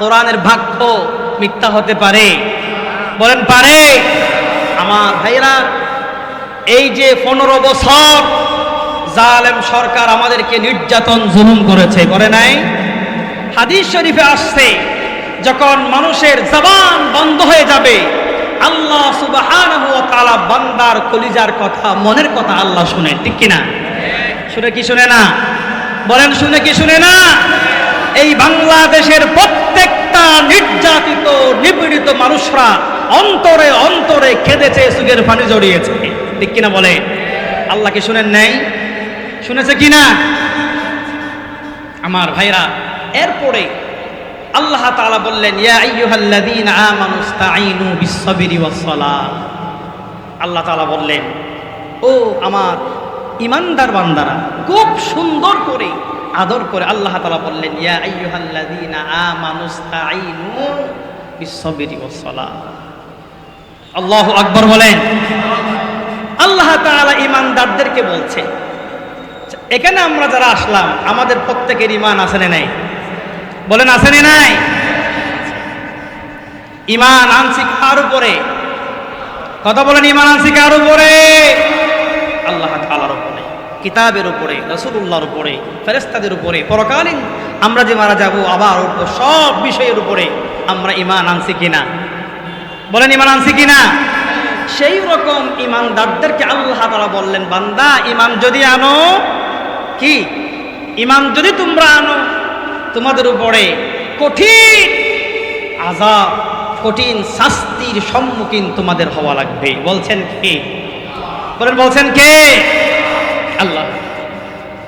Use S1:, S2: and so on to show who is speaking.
S1: কোরআনের বাক্য মিথ্যা হতে পারে। বলেন, পারে। আমার ভাইরা এই যে পনেরো বছর জালেম সরকার আমাদেরকে নির্যাতন, জুলুম করেছে, করে নাই? হাদিস শরীফে আসছে, যখন মানুষের জবান বন্ধ হয়ে যাবে, আল্লাহ সুবহানাহু ওয়া তাআলা বান্দার কলিজার কথা, মনের কথা আল্লাহ শুনে, ঠিক কি না শুনে কি শুনে না? বলেন, শুনে কি শুনে না? এই বাংলাদেশের প্রত্যেকটা নির্যাতিত, নিপীড়িত মানুষরা অন্তরে অন্তরে কেঁদেছে সুগের পানি জড়িয়েছে। ঠিক কিনা বলে? আল্লাহ কি শুনেন নাই? শুনেছে কিনা আমার ভাইরা, এরপরে আল্লাহ তাআলা বললেন, ইয়া আল্লাহ তাআলা বললেন, ও আমার ইমানদার বান্দারা, খুব সুন্দর করে আদর করে আল্লাহ তালা বললেন, ইয়া আইয়ুহাল্লাযীনা বলেন। আল্লাহ তাআলা ইমানদারদেরকে বলছে, এখানে আমরা যারা আসলাম, আমাদের প্রত্যেকের ইমান আছে নাই? বলেন, আছে না নাই? ইমান আনছি কার উপরে? কথা বলেন ইমান আনছি কার উপরে? আল্লাহ উপরে কিতাবের উপরে রসুল্লাহর উপরে ফেরেস্তাদের উপরে, পরকালীন আমরা যে মারা যাব, আবার উঠবো সব বিষয়ের উপরে, আমরা ইমান আনছি কিনা? বলেন ইমান আনছি কিনা? সেই রকম ইমানদারদেরকে আল্লাহ তাআলা বললেন, বান্দা ইমান যদি আনো, কি? ইমান যদি তোমরা আনো, তোমাদের উপরে কঠিন আজাব কঠিন শাস্তির সম্মুখীন তোমাদের হওয়া লাগবে। বলছেন কে? বলেন, বলছেন কে? আল্লাহ।